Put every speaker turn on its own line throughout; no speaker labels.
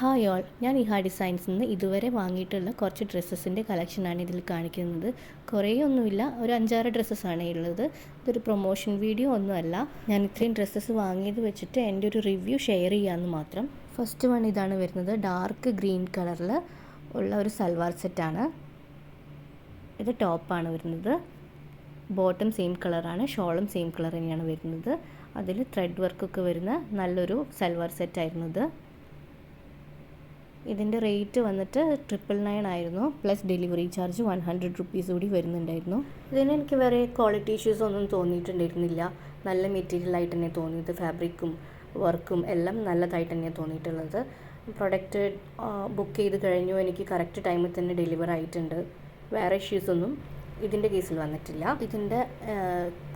Hi all ഞാൻ ഇഹ designs നിന്ന് ഇതുവരെ വാങ്ങിയിട്ടുള്ള കുറച്ച് ഡ്രസ്സസിന്റെ കളക്ഷനാണ് ഇതിൽ കാണിക്കുന്നത്. കുറേ ഒന്നുമില്ല ഒരു അഞ്ചാറ് ഡ്രസ്സസ്സാണ് ഉള്ളത്. ഇതൊരു പ്രൊമോഷൻ വീഡിയോ ഒന്നുമല്ല. ഞാൻ ഇത്രയും ഡ്രസ്സസ് വാങ്ങിയത് വെച്ചിട്ട് എന്റെ ഒരു റിവ്യൂ ഷെയർ ചെയ്യാമെന്ന് മാത്രം. ഫസ്റ്റ് വൺ ഇതാണ് വരുന്നത് ഡാർക്ക് ഗ്രീൻ കളറിൽ ഉള്ള ഒരു സൽവാർ സെറ്റാണ്. ഇത് ടോപ്പാണ് വരുന്നത്. ബോട്ടം സെയിം കളറാണ് ഷോളും സെയിം കളർ തന്നെയാണ് വരുന്നത്. അതിൽ ത്രെഡ് വർക്കൊക്കെ വരുന്ന നല്ലൊരു സൽവാർ സെറ്റായിരുന്നു ഇത്. ഇതിന്റെ റേറ്റ് വന്നിട്ട് ട്രിപ്പിൾ നയൻ ആയിരുന്നു. Plus delivery charge one hundred rupees കൂടി വരുന്നുണ്ടായിരുന്നു. ഇതിന് എനിക്ക് വേറെ ക്വാളിറ്റി ഇഷ്യൂസ് ഒന്നും തോന്നിയിട്ടുണ്ടായിരുന്നില്ല. നല്ല മെറ്റീരിയൽ ആയിട്ട് തന്നെ തോന്നിയത് ഫാബ്രിക്കും വർക്കും എല്ലാം നല്ലതായിട്ട് തന്നെയാണ് തോന്നിയിട്ടുള്ളത്. പ്രൊഡക്റ്റ് ബുക്ക് ചെയ്ത് കഴിഞ്ഞു. എനിക്ക് കറക്റ്റ് ടൈമിൽ തന്നെ ഡെലിവർ ആയിട്ടുണ്ട്. വേറെ ഇഷ്യൂസ് ഒന്നും ഇതിന്റെ കേസിൽ വന്നിട്ടില്ല. ഇതിന്റെ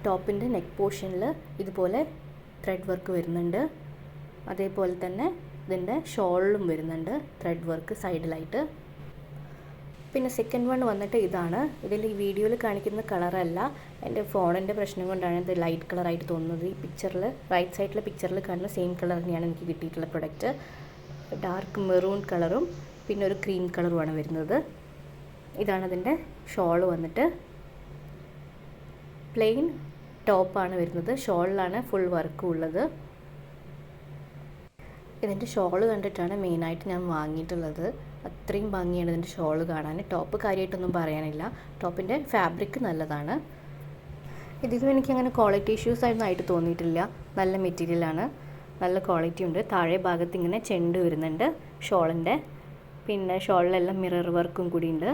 ടോപ്പിന്റെ നെക്ക് പോർഷനിൽ ഇതുപോലെ ത്രെഡ് വർക്ക് വരുന്നുണ്ട്. അതേപോലെ തന്നെ ഇതിന്റെ ഷോളിലും വരുന്നുണ്ട് ത്രെഡ് വർക്ക് സൈഡിലായിട്ട് പിന്നെ സെക്കൻഡ് വൺ വന്നിട്ട് ഇതാണ്. ഇതിൽ ഈ വീഡിയോയിൽ കാണിക്കുന്ന കളറല്ല എന്റെ ഫോണിന്റെ പ്രശ്നം കൊണ്ടാണ് ഇത് ലൈറ്റ് കളറായിട്ട് തോന്നുന്നത്. ഈ പിക്ചറിൽ റൈറ്റ് സൈഡിലെ പിക്ചറിൽ കാണുന്ന സെയിം കളർ തന്നെയാണ് എനിക്ക് കിട്ടിയിട്ടുള്ള പ്രൊഡക്റ്റ് ഡാർക്ക് മെറൂൺ കളറും പിന്നെ ഒരു ക്രീം കളറുമാണ് വരുന്നത്. ഇതാണ് അതിന്റെ ഷോൾ വന്നിട്ട്. പ്ലെയിൻ ടോപ്പാണ് വരുന്നത്. ഷോളിലാണ് ഫുൾ വർക്കും ഉള്ളത്. ഇതിന്റെ ഷോൾ കണ്ടിട്ടാണ് മെയിനായിട്ട് ഞാൻ വാങ്ങിയിട്ടുള്ളത്. അത്രയും ഭംഗിയാണ് ഇതിന്റെ ഷോൾ കാണാൻ. ടോപ്പ് കാര്യമായിട്ടൊന്നും പറയാനില്ല. ടോപ്പിന്റെ ഫാബ്രിക് നല്ലതാണ്. ഇതിലും എനിക്കങ്ങനെ ക്വാളിറ്റി ഇഷ്യൂസ് ആയിരുന്നു ആയിട്ട് തോന്നിയിട്ടില്ല. നല്ല മെറ്റീരിയലാണ്. നല്ല ക്വാളിറ്റി ഉണ്ട്. താഴെ ഭാഗത്ത് ഇങ്ങനെ ചെണ്ട് വരുന്നുണ്ട് ഷോളിന്റെ. പിന്നെ ഷോളിലെല്ലാം മിറർ വർക്കും കൂടി ഉണ്ട്.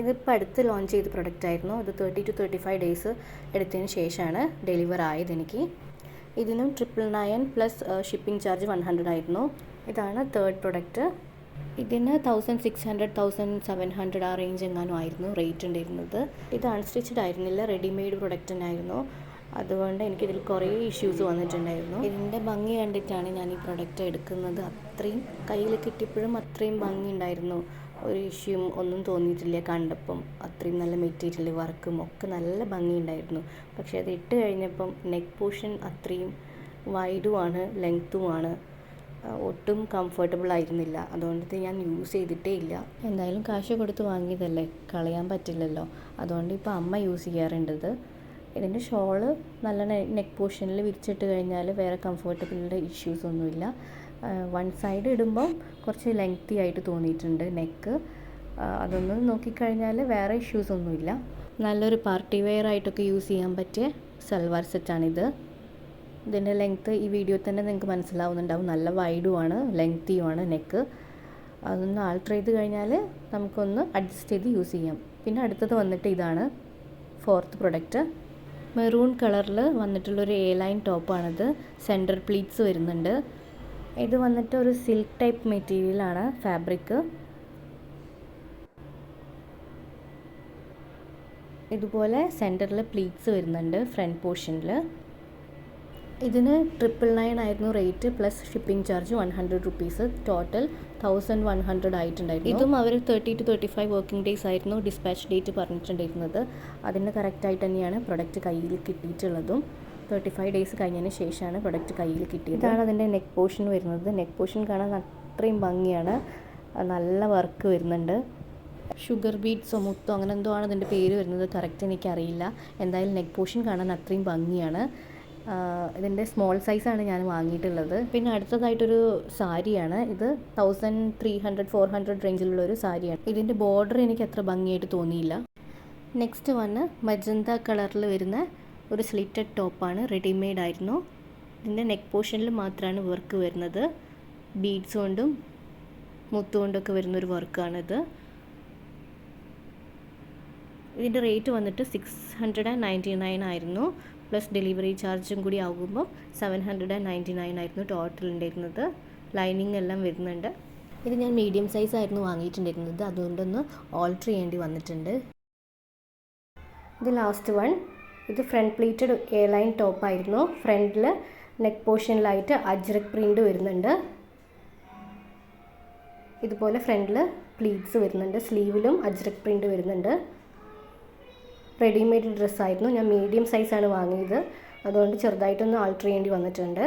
ഇതിപ്പോൾ അടുത്ത് ലോഞ്ച് ചെയ്ത പ്രൊഡക്റ്റ് ആയിരുന്നു. ഇത് thirty two thirty five days എടുത്തതിന് ശേഷമാണ് ഡെലിവർ ആയത് എനിക്ക്. ഇതിനും triple nine plus shipping charge one hundred ആയിരുന്നു. ഇതാണ് തേർഡ് പ്രൊഡക്റ്റ് ഇതിന് thousand six hundred thousand seven hundred ആ റേഞ്ച് എങ്ങാനും ആയിരുന്നു റേറ്റ് ഉണ്ടായിരുന്നത്. ഇത് അൺസ്റ്റിച്ചഡ് ആയിരുന്നില്ല റെഡിമെയ്ഡ് പ്രൊഡക്റ്റ് തന്നെയായിരുന്നു. അതുകൊണ്ട് എനിക്കിതിൽ കുറേ ഇഷ്യൂസ് വന്നിട്ടുണ്ടായിരുന്നു. ഇതിന്റെ ഭംഗി കണ്ടിട്ടാണ് ഞാൻ ഈ പ്രൊഡക്റ്റ് എടുക്കുന്നത്. അത്രയും കയ്യിൽ കിട്ടിയപ്പോഴും അത്രയും ഭംഗി ഉണ്ടായിരുന്നു. ഒരു ഇഷ്യൂം ഒന്നും തോന്നിയിട്ടില്ല കണ്ടപ്പം. അത്രയും നല്ല മെറ്റീരിയൽ വർക്കും ഒക്കെ നല്ല ഭംഗിയുണ്ടായിരുന്നു. പക്ഷേ അത് ഇട്ട് കഴിഞ്ഞപ്പം നെക്ക് പോർഷൻ അത്രയും വൈഡുമാണ് ലെങ്ത്തുമാണ് ഒട്ടും കംഫർട്ടബിൾ ആയിരുന്നില്ല. അതുകൊണ്ട് ഞാൻ യൂസ് ചെയ്തിട്ടേ ഇല്ല. എന്തായാലും കാശ് കൊടുത്ത് വാങ്ങിയതല്ലേ? കളയാൻ പറ്റില്ലല്ലോ. അതുകൊണ്ട് ഇപ്പോൾ അമ്മ യൂസ് ചെയ്യാറുണ്ടത്. ഇതിന്റെ ഷോൾ നല്ല നെക്ക് പോർഷനിൽ വിരിച്ചിട്ട് കഴിഞ്ഞാൽ വേറെ കംഫർട്ടബിളിന്റെ ഇഷ്യൂസ് ഒന്നുമില്ല. വൺ സൈഡ് ഇടുമ്പം കുറച്ച് ലെങ്തി ആയിട്ട് തോന്നിയിട്ടുണ്ട് നെക്ക് അതൊന്ന് നോക്കിക്കഴിഞ്ഞാൽ വേറെ ഇഷ്യൂസ് ഒന്നുമില്ല. നല്ലൊരു പാർട്ടി വെയർ ആയിട്ടൊക്കെ യൂസ് ചെയ്യാൻ പറ്റിയ സൽവാർ സെറ്റാണിത് ഇതിന്റെ ലെങ്ത്ത് ഈ വീഡിയോ തന്നെ നിങ്ങൾക്ക് മനസ്സിലാവുന്നുണ്ടാവും. നല്ല വൈഡുമാണ് ലെങ്തിയുമാണ് നെക്ക് അതൊന്ന് ആൾട്ടർ ചെയ്ത് കഴിഞ്ഞാൽ നമുക്കൊന്ന് അഡ്ജസ്റ്റ് ചെയ്ത് യൂസ് ചെയ്യാം. പിന്നെ അടുത്തത് വന്നിട്ട് ഇതാണ് ഫോർത്ത് പ്രൊഡക്റ്റ് മെറൂൺ കളറിൽ വന്നിട്ടുള്ളൊരു എ ലൈൻ ടോപ്പാണിത് സെന്റർ പ്ലീറ്റ്സ് വരുന്നുണ്ട്. ഇത് വന്നിട്ട് ഒരു സിൽക്ക് ടൈപ്പ് മെറ്റീരിയലാണ് ഫാബ്രിക് ഇതുപോലെ സെന്ററിൽ പ്ലീറ്റ്സ് വരുന്നുണ്ട് ഫ്രണ്ട് പോർഷനിൽ ഇതിന് ട്രിപ്പിൾ നയൻ ആയിരുന്നു rate plus shipping charge one hundred rupees total thousand one hundred ആയിട്ടുണ്ടായിരുന്നു. ഇതും അവർ thirty two thirty five working days ആയിരുന്നു ഡിസ്പാച്ച് ഡേറ്റ് പറഞ്ഞിട്ടുണ്ടായിരുന്നത്. അതിന് കറക്റ്റായിട്ട് തന്നെയാണ് പ്രൊഡക്റ്റ് കയ്യിൽ കിട്ടിയിട്ടുള്ളതും. തേർട്ടി ഫൈവ് ഡേയ്സ് കഴിഞ്ഞതിന് ശേഷമാണ് പ്രൊഡക്റ്റ് കയ്യിൽ കിട്ടിയത്. ഇതാണ് അതിന്റെ നെക്ക് പോർഷൻ വരുന്നത്. നെക്ക് പോർഷൻ കാണാൻ അത്രയും ഭംഗിയാണ്. നല്ല വർക്ക് വരുന്നുണ്ട്. ഷുഗർ ബീറ്റ്സോ മുത്തോ അങ്ങനെ എന്തോ ആണ് അതിന്റെ പേര് വരുന്നത്. കറക്റ്റ് എനിക്കറിയില്ല. എന്തായാലും നെക്ക് പോർഷൻ കാണാൻ അത്രയും ഭംഗിയാണ്. ഇതിന്റെ സ്മോൾ സൈസാണ് ഞാൻ വാങ്ങിയിട്ടുള്ളത്. പിന്നെ അടുത്തതായിട്ടൊരു സാരിയാണ്. ഇത് thousand three hundred four hundred റേഞ്ചിലുള്ള ഒരു സാരിയാണ്. ഇതിന്റെ ബോർഡർ എനിക്ക് അത്ര ഭംഗിയായിട്ട് തോന്നിയില്ല. നെക്സ്റ്റ് വന്ന് മജന്ത കളറിൽ വരുന്ന ഒരു സ്ലിറ്റഡ് ടോപ്പാണ് റെഡിമെയ്ഡ് ആയിരുന്നു. ഇതിന്റെ നെക്ക് പോർഷനിൽ മാത്രമാണ് വർക്ക് വരുന്നത്. ബീഡ്സ് കൊണ്ടും മുത്തുകൊണ്ടൊക്കെ വരുന്നൊരു വർക്കാണിത് ഇതിന്റെ റേറ്റ് വന്നിട്ട് six hundred and ninety nine ആയിരുന്നു പ്ലസ് ഡെലിവറി ചാർജും കൂടി ആകുമ്പോൾ seven hundred and ninety nine ആയിരുന്നു ടോട്ടൽ ഉണ്ടായിരുന്നത് ലൈനിങ് എല്ലാം വരുന്നുണ്ട്. ഇത് ഞാൻ മീഡിയം സൈസ് ആയിരുന്നു വാങ്ങിയിട്ടുണ്ടായിരുന്നത്. അതുകൊണ്ടൊന്ന് ഓൾട്ടർ ചെയ്യേണ്ടി വന്നിട്ടുണ്ട്. ഇത് ലാസ്റ്റ് വൺ ഇത് ഫ്രണ്ട് പ്ലീറ്റഡ് എ ലൈൻ ടോപ്പായിരുന്നു ഫ്രണ്ടിൽ നെക്ക് പോർഷനിലായിട്ട് അജ്രക് പ്രിന്റ് വരുന്നുണ്ട്. ഇതുപോലെ ഫ്രണ്ടിൽ പ്ലീറ്റ്സ് വരുന്നുണ്ട്. സ്ലീവിലും അജ്രക് പ്രിന്റ് വരുന്നുണ്ട്. റെഡിമെയ്ഡ് ഡ്രസ്സായിരുന്നു ഞാൻ മീഡിയം സൈസാണ് വാങ്ങിയത്. അതുകൊണ്ട് ചെറുതായിട്ടൊന്ന് ആൾട്ടർ ചെയ്യേണ്ടി വന്നിട്ടുണ്ട്.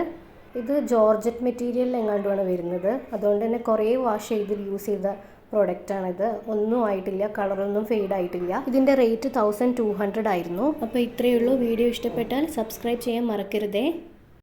ഇത് ജോർജറ്റ് മെറ്റീരിയലിൽ എങ്ങാണ്ടുമാണ് വരുന്നത്. അതുകൊണ്ട് തന്നെ കുറേ വാഷ് ചെയ്ത് യൂസ് ചെയ്ത പ്രോഡക്റ്റാണിത് ഒന്നും ആയിട്ടില്ല കളറൊന്നും ഫെയ്ഡ് ആയിട്ടില്ല. ഇതിന്റെ റേറ്റ് തൗസൻഡ് ടു ഹൺഡ്രഡ് ആയിരുന്നു. അപ്പോൾ ഇത്രയേ ഉള്ളൂ. വീഡിയോ ഇഷ്ടപ്പെട്ടാൽ സബ്സ്ക്രൈബ് ചെയ്യാൻ മറക്കരുതേ.